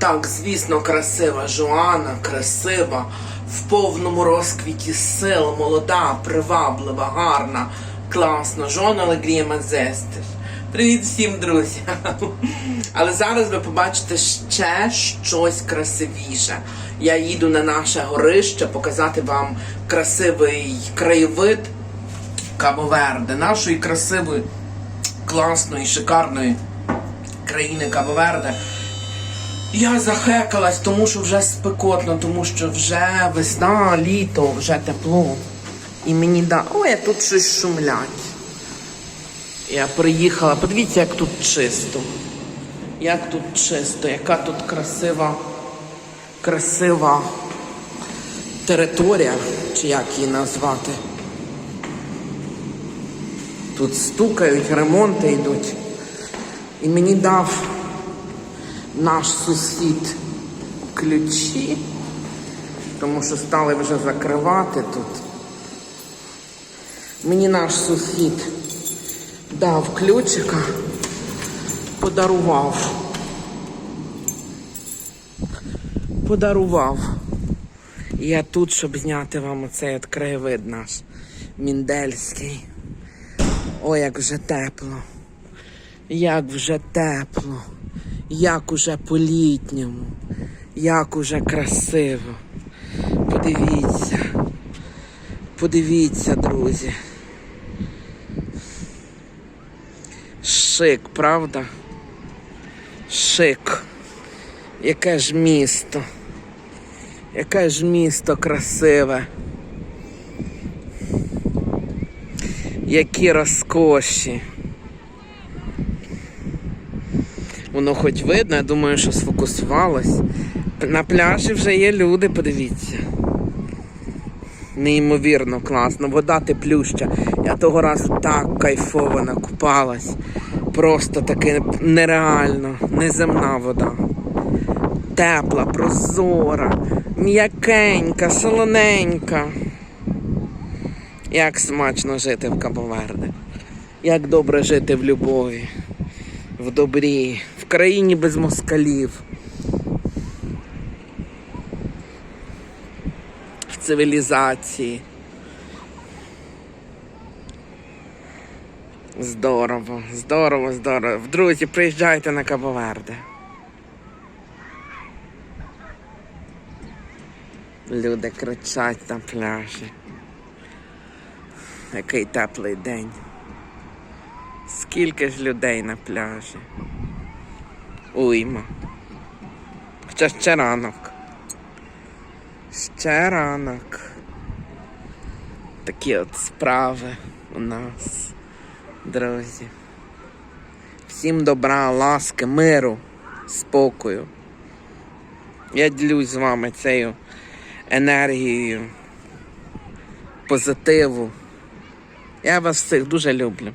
Так, звісно, красива Жоанна, красива, в повному розквіті сил, молода, приваблива, гарна, класна. Жона Алегрія Мазестер. Привіт всім, друзі! Але зараз ви побачите ще щось красивіше. Я їду на наше горище показати вам красивий краєвид Кабоверде, нашої красивої, класної, шикарної країни Кабоверде. Я захекалась, тому що вже спекотно, тому що вже весна, літо, вже тепло. І мені да. Ой, тут щось шумлять. Я приїхала. Подивіться, як тут чисто. Як тут чисто, яка тут красива, красива територія, чи як її назвати. Тут стукають, ремонти йдуть. І мені дав наш сусід ключі, тому що стали вже закривати тут. Мені наш сусід дав ключика, подарував. Подарував. Я тут, щоб зняти вам оцей от краєвид наш міндельський. Ой, як вже тепло. Як вже тепло. Як уже по-літньому. Як уже красиво. Подивіться. Подивіться, друзі. Шик, правда? Шик. Яке ж місто. Яке ж місто красиве. Які розкоші. Воно хоч видно, я думаю, що сфокусувалось. На пляжі вже є люди, подивіться. Неймовірно класно, вода теплюща. Я того разу так кайфово накупалась. Просто таки нереально, неземна вода. Тепла, прозора, м'якенька, солоненька. Як смачно жити в Кабоверде. Як добре жити в любові, в добрі, країні без москалів. В цивілізації. Здорово, здорово, здорово. Друзі, приїжджайте на Кабоверде. Люди кричать на пляжі. Який теплий день. Скільки ж людей на пляжі? Уйма. Хоча ще ранок. Ще ранок. Такі от справи у нас, друзі. Всім добра, ласки, миру, спокою. Я ділюсь з вами цією енергією, позитиву. Я вас всіх дуже люблю.